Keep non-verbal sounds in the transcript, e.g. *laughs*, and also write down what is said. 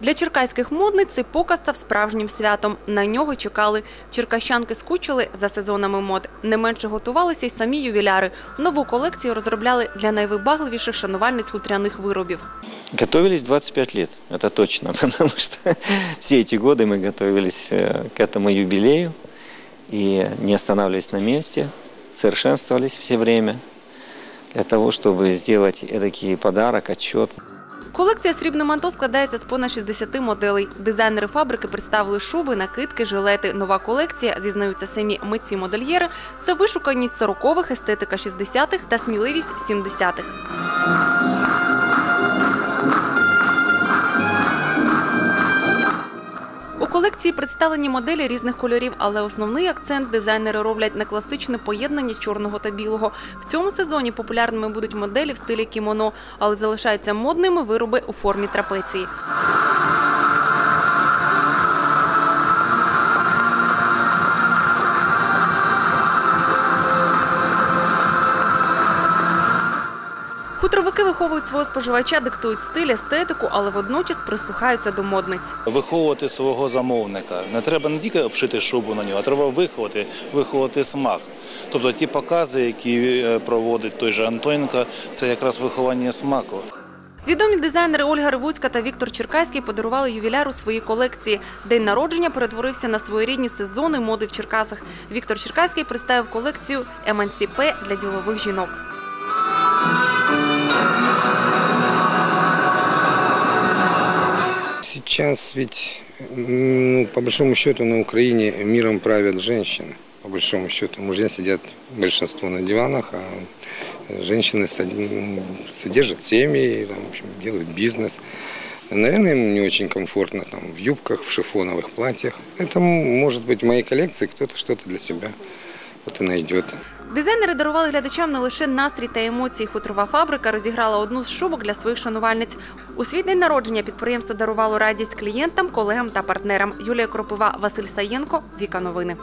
Для черкаських модниць цей показ став справжнім святом. На нього чекали. Черкащанки скучили за сезонами мод. Не менше готувалися й самі ювіляри. Нову колекцію розробляли для найвибагливіших шанувальниць хутряних виробів. Готовились 25 лет, это точно, *laughs* потому что все эти годы мы готовились э, к этому юбилею и не останавливались на месте, совершенствовались все время для того, чтобы сделать эдакий подарок, отчет. Колекція «Срібне манто» складається з понад 60 моделей. Дизайнери фабрики представили шуби, накидки, жилети. Нова колекція, зізнаються самі митці-модельєри, це вишуканість 40-х, естетика 60-х та сміливість 70-х. Колекції представлені моделі різних кольорів, але основний акцент дизайнери роблять на класичне поєднання чорного та білого. В цьому сезоні популярними будуть моделі в стилі кімоно, але залишаються модними вироби у формі трапеції. Хутровики виховують свого споживача, диктують стиль, естетику, але водночас прислухаються до модниць. виховувати свого замовника. Не треба не тільки обшити шубу на нього, а треба виховати, виховати смак. Тобто ті покази, які е, проводить той же Антоненко, це якраз виховання смаку. Відомі дизайнери Ольга Ревуцька та Віктор Черкаський подарували ювіляру свої колекції. День народження перетворився на своєрідні сезони моди в Черкасах. Віктор Черкаський представив колекцію Емансіпе для ділових жінок. Сейчас ведь, ну, по большому счету, на Украине миром правят женщины. По большому счету, мужья сидят большинство на диванах, а женщины содержат семьи, там, в общем, делают бизнес. Наверное, им не очень комфортно там, в юбках, в шифоновых платьях. Это может быть в моей коллекции кто-то что-то для себя вот и найдет. Дизайнери дарували глядачам не лише настрій та емоції. Хутрова фабрика розіграла одну з шубок для своїх шанувальниць. У свій день народження підприємство дарувало радість клієнтам, колегам та партнерам. Юлія Кропива, Василь Саєнко, Віка Новини.